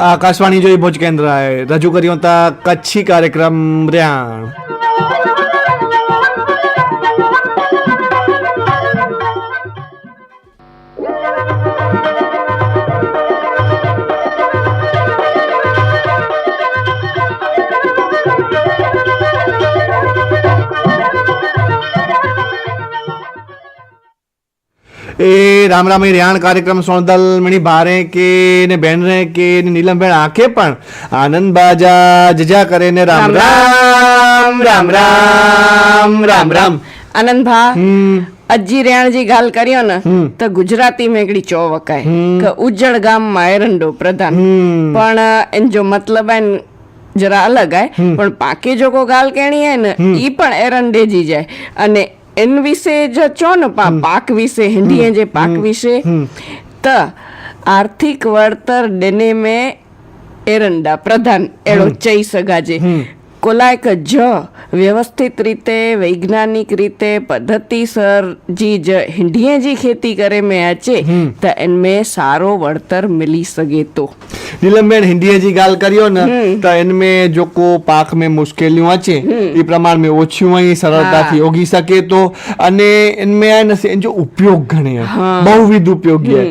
આકાશવાણી જોઈ ભુજ કેન્દ્ર રજૂ કર્યો હતા કચ્છી કાર્યક્રમ ર્યાણ એ રામ રામ રિયાણ કાર્યક્રમ સોણદલ મણી ભારે કે ને બેન રે કે નીલમબેન આંખે પણ આનંદ બાજા જજા કરે ને રામ રામ રામ રામ રામ રામ આનંદ ભા અજી રેણજી ગાલ કર્યો ને તો ગુજરાતી મેગડી ચો વકાય. કે ઉજ્જડ ગામમાં એરંડો પ્રધાન. પણ એન જો મતલબ એન જરા અલગ આય પણ પાકે જોકો ગાલ કેણી હે ને ઈ પણ એરંડેજી જાય. અને એન વિશે જ ચો ને પાક વિશે હિન્દી જે પાક વિશે त આર્થિક વળતર ડેને में એરંડા પ્રધાન એડો ચઈ સગાજે. કોલાયક જ વ્યવસ્થિત રીતે વૈજ્ઞાનિક રીતે પદ્ધતિસર જી જ હિંડીએ જી ખેતી કરે મેં આચે તો એનમે સારો વળતર મિલી સકે તો. નીલમબેન હિન્દીએ જી ગાલ કર્યો ને તો એનમે જોકો પાક મે મુશ્કેલીઓ છે એ પ્રમાણ મે ઓછું અહીં સરળતાથી ઓગી શકે તો. અને એનમે આ ને જો ઉપયોગ ઘણે બહુવિધ ઉપયોગી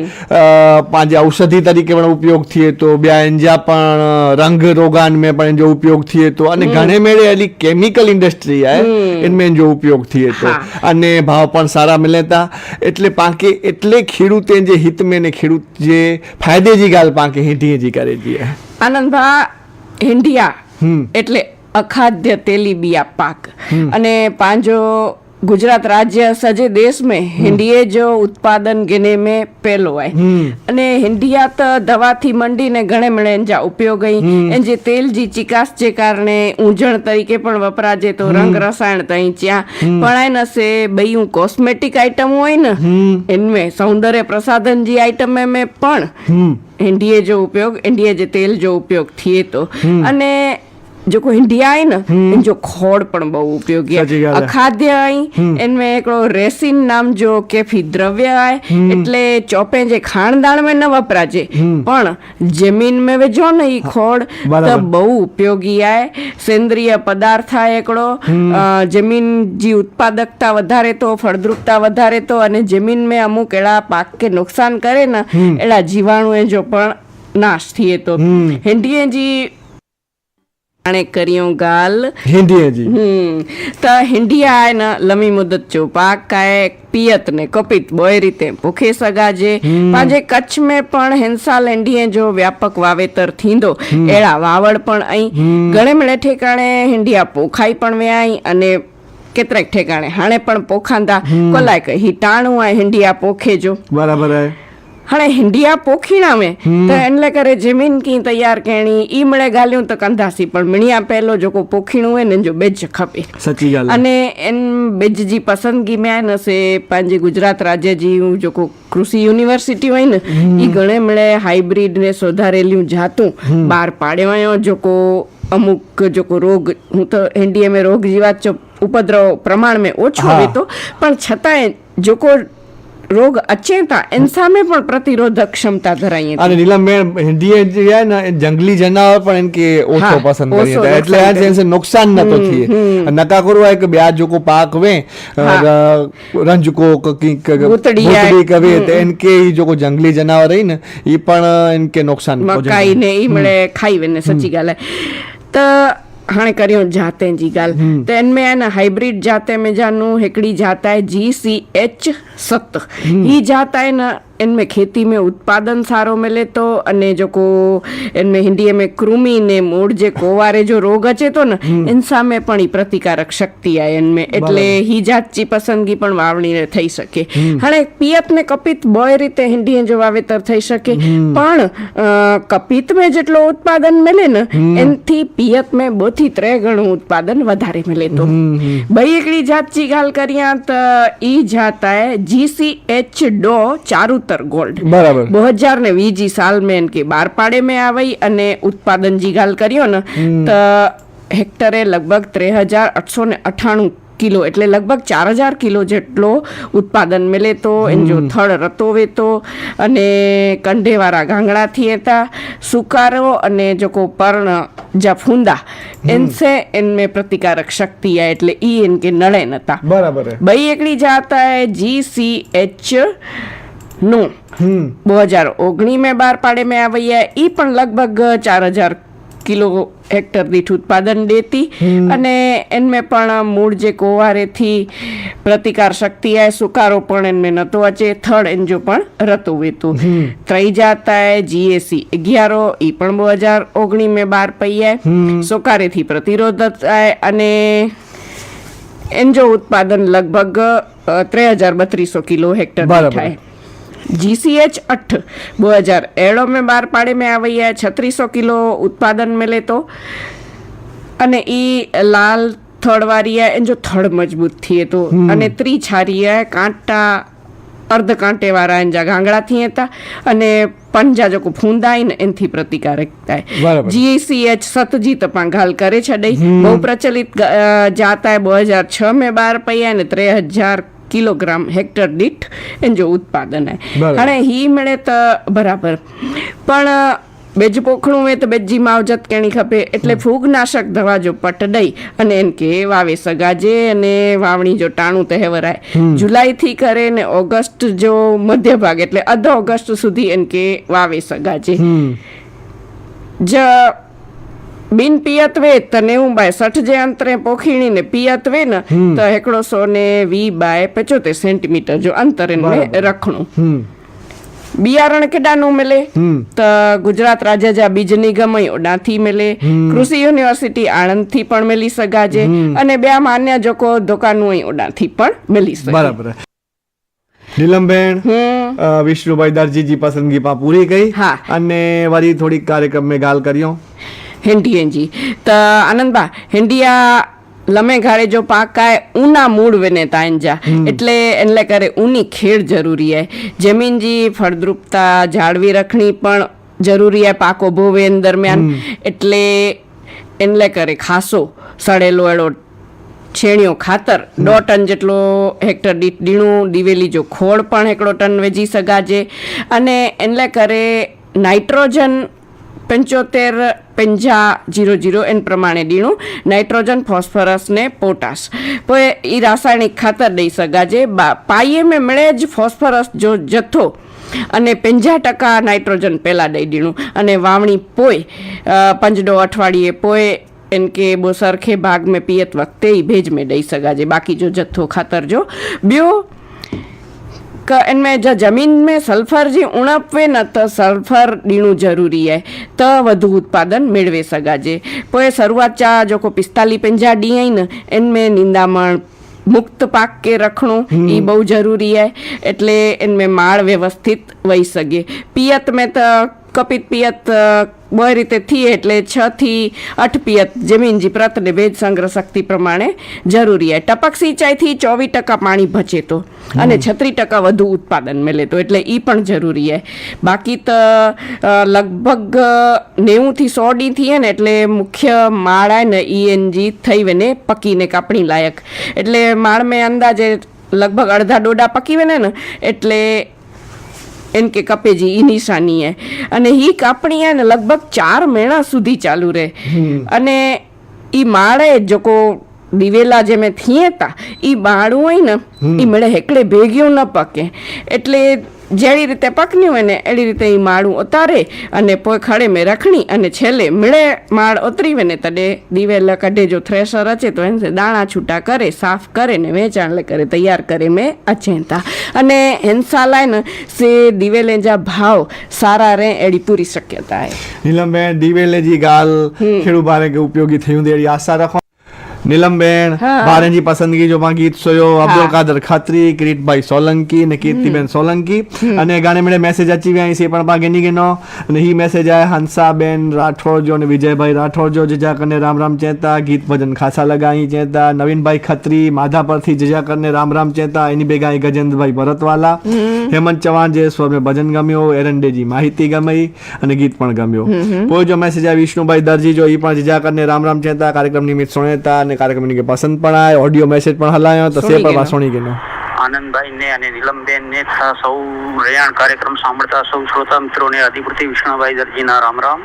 પાંજે ઔષધિ તરીકે પણ ઉપયોગ થયે તો બ્યા એનજા પણ રંગ રોગાન મે પણ જો ઉપયોગ થયે તો અને ઘણે મેળે એટલે કેમિકલ ઇન્ડસ્ટ્રી આય એનમેં જો ઉપયોગ થયે તો. અને ભાવ પણ સારા મળેતા એટલે પાંકે એટલે ખેડૂતે જે હિત મેં ને ખેડૂત જે ફાયદે જી ગાલ પાંકે હેઠી જી કરે દીએ આનંદભા હિંડિયા એટલે અખાદ્ય તેલીબિયા પાક. અને પાંજો गुजरात राज्य सॼे देश में हिंडीअ जो उत्पादन गिने में पहलो आहे अने हिंडिया त दवा थी मंडी ने घणे मिणनि जा उपयोग आहिनि ऐं जे तेल जी चिकास जे कारण ऊंझण तरीक़े पिणु वापराइजे थो रंग रसायण ताईं चिया पण आहे न से ॿियूं कॉस्मेटिक आइटमूं आहिनि हिनमें सौंदर्य प्रसाधन जी आइटम में पण हिंडीअ जो उपयोग इंडिया जे तेल जो उपयोग थिए थो अने जेको हिंडिया आहे न इन जो खोड़ पण बहु उपयोगी સાચી आहे ॻाल्हि आहे. अखाद्य आई इनमें हिकिड़ो रेसिन नाम जो केफी द्रव्य आहे એટલે ચોપે જે ખાણદાણ में न વપરાજે પણ જમીન में विझो न ई खोड़ त બરાબર. બહુ ઉપયોગી आहे સેન્દ્રિય પદાર્થ आहे हिकिड़ो અ, જમીન જી ઉત્પાદકતા વધારે તો ફળદ્રુપતા વધારે તો અને જમીન में અમુક એડા પાક કે નુકસાન કરે ને એડા જીવાણુ એ જો પણ નાશ થઈએ તો હિંડીએ જી ने करियो गाल हिंदी है जी हम्म त हिंदी आए न लमी मुदत जो पाक काए પિયત ને કપિત બોય રીતે ભૂખી સગા જે પાંજે કચ્છ મેં પણ હિંસા લેંડીએ જો વ્યાપક વાવેતર થીંદો. એળા વાવડ પણ અહીં. ઘણે મળે ઠેકાણે હિંડિયા પોખાઈ પણ વ્યાઈ અને કેતરેક ઠેકાણે. હાણે પણ પોખાંદા. કોલાય કહી ટાણું આ હિંડિયા પોખે જો. બરાબર હણે હિંડિયા પોખીણામે તો એટલે કરે જમીન કી તૈયાર કેણી ઈ મળે ગાલ્યું તો કંધાસી પણ મણિયા પહેલો જોકો પોખીણું હોય ને જો બેજ ખપે. સચી ॻाल्हि અને એન બેજ જી પસંદગી મે આને સે પાંજે ગુજરાત રાજ્ય જી હું જોકો કૃષિ યુનિવર્સિટી હોય ને ઈ ગણે મળે હાઇબ્રિડ ને સુધારેલું જાતું. બહાર પાડ્યો જોકો અમુક જોકો રોગ હું તો એનડીએમે રોગ જીવાત ઉપદ્રવ પ્રમાણમાં ઓછો હતો પણ છતાંય જોકો રોગ અચેતા એન સામે પણ પ્રતિરોધક ક્ષમતા ધરાઈએ અને નીલમબેન હિન્દી જે ને જંગલી જનાવર પણ એમ કે ઓછો પસંદ કરી હતા એટલે આ જેન્સે નુકસાન ન તો નકા કરવા કે બ્યા જોકો પાક વે રંજકો કકી ગુતડી કવે એન કે ઈ જોકો જંગલી જનાવર રહી ને ઈ પણ એન કે નુકસાન મકાઈ ને ઈ મળે ખાઈ વેને સચી ગાલે તો हाणे करियूं जाते जी ॻाल्हि त हिन में आहे न हाइब्रिड जाते में जानू हिकिड़ी जात आहे जी सी एच सत ही जात आहे न इनमें खेती में उत्पादन सारो मिले थो अने जेको इनमें हिंदीअ में कृमि ने मूड़ जे कोवारे जो रोग अचे थो न इन सां पण ई प्रतिकारक शक्ति आहे इनमें। એટલે હી જાત જી પસંદગી પણ વાવણીને થઈ શકે હાણે પિયત ને કપિત બે રીતે હિન્દી જો વાવેતર થઈ શકે પણ કપિત મેં જેટલો ઉત્પાદન મળે ને એનથી પિયત મેં બોથી ત્રે ગણું ઉત્પાદન વધારે મળે તો ભાઈ એકડી જાત જી ગાલ કર્યા તો ઈ જાત આય જીસીએચ ડો ચારુત સત્તર ગોલ્ડ. બરાબર. દો હજાર ને વીજી સાલ મેં કે બાર પાડે મેં આવી અને ઉત્પાદન જીગાલ કર્યો ને તો હેક્ટરે લગભગ ત્રે હજાર આઠસો ને અઠાણું કિલો એટલે લગભગ ચાર હજાર કિલો જેટલો ઉત્પાદન મેલે તો એનો થળ રતો વેતો અને કંઢેવાળા ગાંગડાથી હતા સુકારો અને જોકો પર્ણ જફુંદા એનસે એનમે પ્રતિકારક શક્તિ આ એટલે ઈ એન કે નળે નતા બરાબર બઈ એકડી જાતા હે જી સી એચ નું. બે હજાર ઓગણી મેં બાર પાડે મેં આવી એ ઈ પણ લગભગ ચાર હજાર કિલો હેક્ટર દીઠ ઉત્પાદન દેતી. અને એનમે પણ મૂળ જે કોવારેથી પ્રતિકાર શક્તિ આય સુકારો પણ એનમે નતો અચે થડ એન્જો પણ રતો વેતું. ત્રઈ જાતા જીએસી અગિયારો ઈ પણ બે હજાર ઓગણી મેં બાર હે સુકારેથી પ્રતિરોધ થાય અને એન્જો ઉત્પાદન લગભગ ત્રણ હજાર બત્રીસો કિલો હેક્ટર થાય. जीसीएच अठ ॿ हज़ार अहिड़ो में ॿार पाड़े में आ वई आहे छत्रीस सौ किलो उत्पादन मिले थो अने ई लाल थड़ वारी आहे इन जो थड़ मज़बूत थिए थो अने त्री छारी आहे कांटा अर्ध कांटे वारा आहिनि जा घांगड़ा थियनि था अने पंजा जेको फूंदा आहिनि इनथी प्रतिकारक आहे जी सी एच सत जी त पाण ॻाल्हि करे छॾई बहु प्रचलित जात आहे ॿ हज़ार छह में ॿार पई आहे ने टे हज़ार કિલોગ્રામ હેક્ટર દીઠ જો ઉત્પાદન બરાબર. હાणे હી મળે તો બરાબર. પણ બેજ પોખણું હોય તો બેજી માવજત કેણી ખપે. એટલે ફૂગનાશક દવા જો પટ દઈ અને એન કે વાવે સગાજે અને વાવણી જો ટાણું તહેવરાય. જુલાઈ થી કરે ને ઓગસ્ટ જો મધ્ય ભાગ એટલે અધ ઓગસ્ટ સુધી એન કે વાવે સગાજે. જ બિન પિયત વે તો નેવું બાય સઠ જે અંતરે પોખીણી ને પિયત ને તો એકડો સો ને વી બાય પચોતેર સેન્ટીમીટર જો અંતરે. રખણું. બિયારણ કેડાનું મિલે? તો ગુજરાત રાજ્ય જ્યાં બીજ નિગમ ઓડાથી મિલે. કૃષિ યુનિવર્સિટી આણંદથી પણ મેલી સગાજે. અને બે માન્ય જોકો દુકાનું અહીં ઓડાથી પણ મેલી શકે બરાબર. નીલમબેન વિષ્ણુભાઈ દરજીજી પસંદગી પા પૂરી ગઈ. હા. અને વળી થોડીક કાર્યક્રમ મેં ગાલ કર્યો. હેન્ડી હેંજી. તો આનંદબા હેન્ડિયા લમે ઘાડે જો પાકાય ઉના મૂળ વેને તાંજા. એટલે એટલે કરે ઉની ખેડ જરૂરી હે જમીનજી ફળદ્રુપતા જાળવી રખણી પણ જરૂરી હે પાકો ભોવેન દરમિયાન. એટલે એટલે કરે ખાસો સડેલો એડો છેણિયો ખાતર. દોઢ ટન જેટલો હેક્ટર દીઠ દીણું દિવેલી જો ખોળ પણ એકડો ટન વેચી સગાજે. અને એટલે કરે નાઇટ્રોજન પંચોતેર પંજા જીરો જીરો એન પ્રમાણે દીણું નાઇટ્રોજન, ફોસ્ફરસ ને પોટાશ. તો એ રાસાયણિક ખાતર દઈ શકાશે પાયે મળે જ ફોસ્ફરસ જો જથ્થો અને પંજા ટકા નાઇટ્રોજન પહેલાં દઈ દીણું અને વાવણી પોય પંજડો અઠવાડિયે પોય એમ કે બો સરખે ભાગ મેં પિયત વખતે એ ભેજ મેં દઈ શકાશે બાકી જો જથ્થો ખાતર જો, બ્યો क इनमें जो ज़मीन में सल्फर जी उणप हुई न त सल्फर ॾियणो ज़रूरी आहे त वधू उत्पादन मेड़वे सघाजे पोइ शुरूआत जा जेको पिस्ताली पंजाह ॾींहं आहिनि इनमें निंदामण મુક્ત પાક કે રખણો એ બહુ જરૂરી હે એટલે એનમે માળ વ્યવસ્થિત વહી સકે પિયત મેં તો કપિત પિયત બે રીતે થી એટલે છ થી અઠ પિયત જમીનજી પ્રત ને ભેજ સંગ્રહ શક્તિ પ્રમાણે જરૂરી ટપક સિંચાઈથી ચોવીસ ટકા પાણી બચે તો અને છત્રીસ ટકા વધુ ઉત્પાદન મળે તો એટલે એ પણ જરૂરી છે બાકી તો લગભગ નેવુંથી સો ડી થઈએ ને એટલે મુખ્ય માળ ને ઈએનજી થઈ વને પકીને કાપણી લાયક. એટલે માળ મેં અંદાજે લગભગ અડધા ડોડા પકી વને ને એટલે એન કે કપેજી ઈ નિશાની અને ઈ કાપણી ને લગભગ ચાર મહિના સુધી ચાલુ રહે. અને ઈ માળે જોકો દિવેલા જે મેં થિયેતા તા ઈ બાળું હોય ને ઈ મળે હેકડે ભેગ્યું ન પકે. એટલે જેવી રીતે પકન્યું હોય ને એવી રીતે એ માળું ઉતારે અને પોઈ ખડે મેં રખણી અને છેલ્લે મળે માળ ઉતરી હોય ને તડે દિવેલા કઢે જો થ્રેશર અચે તો એને દાણા છૂટા કરે સાફ કરે ને વેચાણ કરે તૈયાર કરે મેં અચેતા. અને હેન્સાલાય ને સે દિવેલે જા ભાવ સારા રહે એડી પૂરી શક્યતા હે નીલમબેન દિવેલે જી ગાલ ખેડૂત બારે કે ઉપયોગી થયું તેડી આશા રાખો નીલમબેન ભારેની પસંદગી જો માં ગીત સોયો અબ્દુલ કાદર ખાત્રી કિરીટભાઈ સોલંકી ને કીર્તિબેન સોલંકી. અને ગાને મેળે મેસેજ અચી વ્યા છે પણ પાગે ની ગેનો અને હી મેસેજ આય હંસાબેન રાઠોડ જો અને વિજયભાઈ રાઠોડ જો જજા કરને રામ રામ ચેતા ગીત ભજન ખાસા લગાઈ ચેતા નવીનભાઈ ખત્રી માધા પરથી જજા કરને રામ રામ ચેતા એની ભેગા ગજેન્દ્રભાઈ ભરતવાલા હેમંત ચૌહાણ જે સ્વર મેં ભજન ગમ્યો એરંડેજી માહિતી ગમી અને ગીત પણ ગમ્યો. કોઈ જો મેસેજ આ વિષ્ણુભાઈ દરજી જો એ પણ જજા કરને રામ રામ ચેતા કાર્યક્રમ નિમિત્ત સુણેતા અને અને કાર્યક્રમની કે પસંદ પણ આય ઓડિયો મેસેજ પણ હલાયો તો સે પર વાસોણી ગેનો. આનંદભાઈ ને અને નીલમબેન ને તથા સૌ રેયાણ કાર્યક્રમ સાંભળતા સૌ શ્રોતા મિત્રોને અધિપતિ વિષ્ણુભાઈ દરજીના રામ રામ.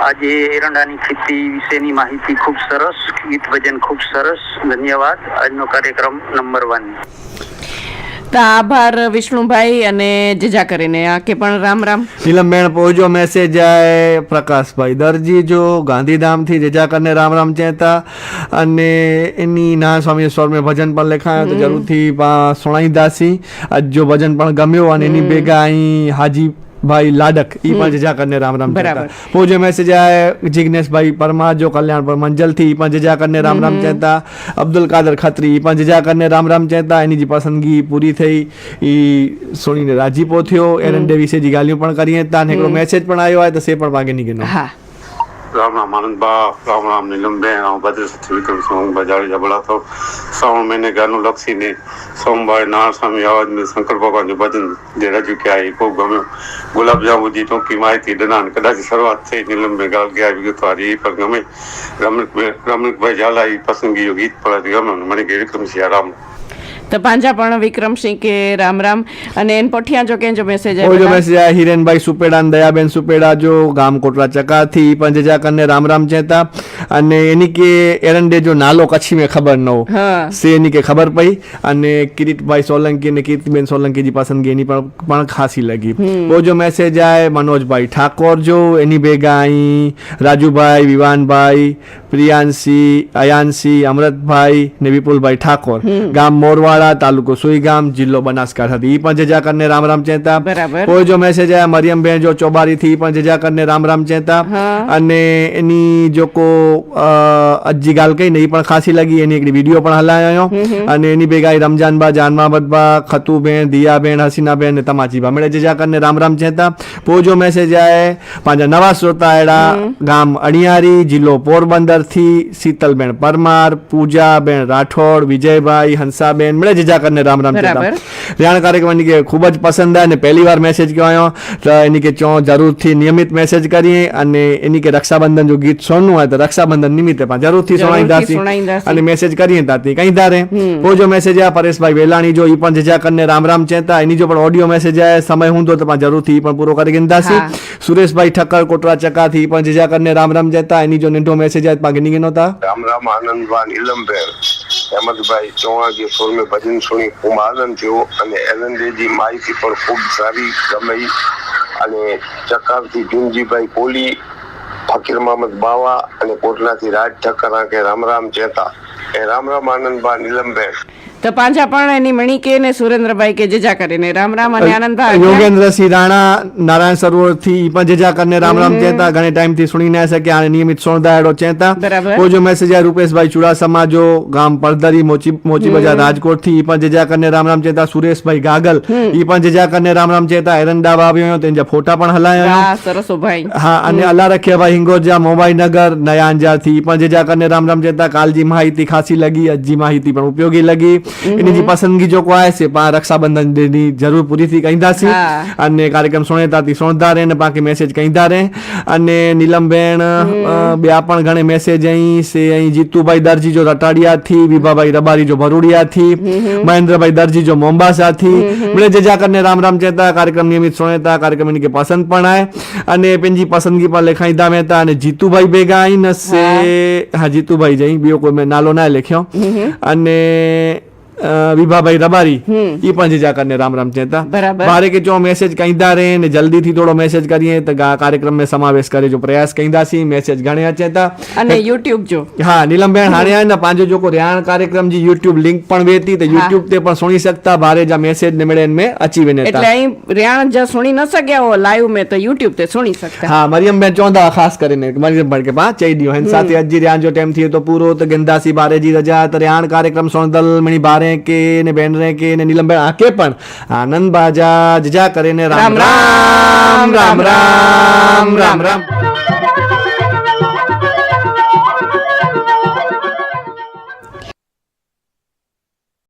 આજે એરંડાની ખેતી વિશેની માહિતી ખૂબ સરસ ગીત ભજન ખૂબ સરસ. ધન્યવાદ. આજનો કાર્યક્રમ નંબર વન. આભાર વિષ્ણુભાઈ અને જેજા કરીને. આ કે પણ રામ રામ. નીલમબેન પહોંચો મેસેજ આય પ્રકાશભાઈ. દરજી જો ગાંધીધામથી જેજા કરીને રામ રામ ચેતા અને એની ના સ્વામી સ્વર મેં ભજન પણ લખાયો તો જરૂરથી સુણાઈ દાસી. આજ જો ભજન પણ ગમ્યો અને એની ભેગા અહીં હાજી ભાई लाडक ई पण जजा करने राम राम बराबर पो जो मैसेज आए जिग्नेश भाई परमार जो कल्याण पर मंजल थी ई पण जजा करने राम राम चेता अब्दुल कादर खत्री ई पण जजा करने राम राम चेता एनी जी पसंदगी पूरी थई ई सुणी ने राजीपो थियो एरन डेविस जी गालियूं पण करियूं था हिकिड़ो मैसेज पण आयो आहे त से पण मांगे नी गिनो हा રામ રામ આનંદબા રામ રામ નીલમબેન રામ ભદ્ર વિક્રમ સોમભાઈ જાડેજા બોલાતો શ્રાવણ મહિને ગાનું લક્ષીને સોમભાઈ નાર સ્વામી આવાજને શંકર ભગવાનનું ભજન જે રજૂ કયા એ બહુ ગમ્યું. ગુલાબજાંબુજી ટૂંકી માહિતી દનાન કદાચ શરૂઆત થઈ નીલમબેન ગાલ ગયા વિગતવાર એ પણ ગમે. રમણકભાઈ રમણકભાઈ ઝાલા એ પસંદગીઓ ગીત પણ ગમે મને કે વિક્રમ સિંહ રામ તો પાંજા પણ વિક્રમસિંહ કે રામ રામ. અને એન પઠિયા જો કેજો મેસેજ આવ્યો જો મેસેજ આવ્યા હિરેનભાઈ સુપેડા અને દયાબેન સુપેડા જો ગામ કોટલા ચકાથી પંજજા કરને રામ રામ ચેતા. અને એની કે એરંડે જો નાલો કચ્છી મેં ખબર ન હો. સે એની કે ખબર પડી. અને કિરીટભાઈ સોલંકી અને કીર્તિબેન સોલંકીજી પસંદગી એની પણ પણ ખાસી લગી. બહુ જો મેસેજ આવે મનોજભાઈ ઠાકોર જો એની ભેગા અહીં રાજુભાઈ વિવાનભાઈ પ્રિયાંશી અયાંશી અમૃતભાઈ ને વિપુલભાઈ ઠાકોર. ગામ મોરવાડા તાલુકો સુઈગામ જિલ્લો બનાસકાંઠાથી પણ જજા કરને રામ રામ ચેતા. કોઈ જો મેસેજ આયા મરિયમબેન જો ચોબારી થી પણ જજા કરને રામ રામ ચેતા. અને એની જો કો અજી ગાલ કઈ નહીં પણ ખાસી લાગી એની એક વીડિયો પણ હલાયો. અને એની ભેગા રમજાનબા જાનમાબતબા ખતુબેન દિયાબેન હસીનાબેન ને તમાચીબા મળે જજા કરને રામ રામ ચેતા. પોજો મેસેજ આયે પાંજા નવા શ્રોતા એડા ગામ અણિયારી જિલ્લો પોરબંદરથી શીતલબેન પરમાર પૂજાબેન રાઠોડ વિજયભાઈ હંસાબેન મળે જજા કરને રામ રામ ધ્યાન કાર્યક્રમની કે ખૂબ જ પસંદ આવે અને પહેલી વાર મેસેજ કહેવાયો તો એની કે ચો જરૂરથી નિયમિત મેસેજ કરીએ અને એની કે રક્ષાબંધન જો ગીત સોનનું હોય તો રક્ષાબંધન નિમિત્તે પણ જરૂરથી દાસી. અને મેસેજ કરીએ તાતી. કઈ ધારે? પોજો મેસેજ આ પરેશભાઈ વેલાણી જો એ પણ જજા કરને રામ રામ ચેતા. એની જો પણ ઓડિયો મેસેજ આવે સમય હું તો પણ જરૂરથી પણ પૂરો કરી ગંદાસી સુરેશભાઈ ઠક્કર કોટરા ચકાથી ઈ પણ જજા કરને રામ રામ ચેતા. એની જો નીંઢો મેસેજ આવે તો પાગે નહોતા. રામ રામ આનંદવાન ઇલમબેન હેમંતભાઈ ચૌહાણ જે સુર મેં ભજન સુણી, ખૂબ આનંદ થયો અને એલનદેજી માહિતી પણ ખૂબ સારી ગમી અને ચકારથી ભીમજીભાઈ કોલી ફકીર મહમદ બાવા અને કોટલાથી રાજ ઠક્કર કે રામ રામ ચેતા એ રામ રામ આનંદભાઈ ઇલમબેન તો પાંજા પણ એની મણી કે ને સુરેન્દ્રભાઈ કે જજા કરીને રામ રામ અને આનંદભાઈ યોગેન્દ્રસિંહ રાણા નારાયણ સરોવરથી પણ જજા કરીને રામ રામ ચેતા ઘણે ટાઈમથી સુણી ના શકે આને નિયમિત સોણદાયડો ચેતા. કોઈ જો મેસેજ આ રૂપેશભાઈ ચુડાસમા જો ગામ પડદરી મોચી મોચી બજાર રાજકોટથી પણ જજા કરીને રામ રામ ચેતા સુરેશભાઈ ગાગલ ઈ પણ જેજા કરીને રામ રામ ચેતા એરંડા વાવ્યો તેના ફોટા પણ હલાયો વાહ સરસ ભાઈ. હા અને અલ્લા રખિયાભાઈ હિંગોજા મોબાઈનગર નયાંજા થી પણ જેજા કરીને રામ રામ ચેતા કાલજી માહિતી ખાસી લગી અજી માહિતી પણ ઉપયોગી લગી. એની જે પસંદગી જો કોઈ છે પા રક્ષાબંધનની જરૂર પૂરી થી કઈ છે. અને કાર્યક્રમ સોણેતાથી રહે ને બાકી મેસેજ કહીધારે અને નીલમબેન બેન બે પણ ઘણે મેસેજ અહીં છે. અહીં જીતુભાઈ દરજી જો રટાડિયા થી વિભાભાઈ રબારી જો ભરૂડિયા થી મહેન્દ્રભાઈ દરજી જો મોમ્બાસા થી મળે જજા કરને રામ રામ ચેતા કાર્યક્રમ નિયમિત સોણેતા કાર્યક્રમ એની કે પસંદ પણ આય. અને પેનજી પસંદગી પણ લેખાઈ દા મહેતા અને જીતુભાઈ ભેગા અહીં નસે હા. જીતુભાઈ જઈ બીજો કોઈ મેં નાલો ના લખ્યો. અને વિભાભાઈ રબારી એ પણ જીજા કરીને રામ રામ ચેતા મારે કે જો મેસેજ કહીંदा रहे ને જલ્દી થી થોડો મેસેજ કરીએ તો કાર્યક્રમ મે સમાવેશ કરે જો પ્રયાસ કહીंदा સી મેસેજ ઘણ્યા ચેતા અને યુટ્યુબ જો. હા નીલમબેન હાણ્યા ને પાંજો જોકો રિયાણ કાર્યક્રમ જી યુટ્યુબ લિંક પણ વેતી તો યુટ્યુબ તે પણ સુણી શકતા ભારે જા મેસેજ ને મળે મે અચી વેને એટલે અહીં રિયાણ જા સુણી ન શક્યા હો લાઈવ મે તો યુટ્યુબ તે સુણી શકતા. હા મરિયમ બેન ચોંદા ખાસ કરીને મરિયમ બેન કે પા ચઈ દિયો. હન સાથે અજી રિયાણ જો ટાઈમથી તો પૂરો તો ગંદાસી બારે જી રજા તો રિયાણ કાર્યક્રમ સોંદલ મણી બારે के ને બેન રે કે ને નીલમબેન આકે પણ? આનંદ બાજા જજા કરીને રામ રામ રામ રામ રામ. રામ રામ.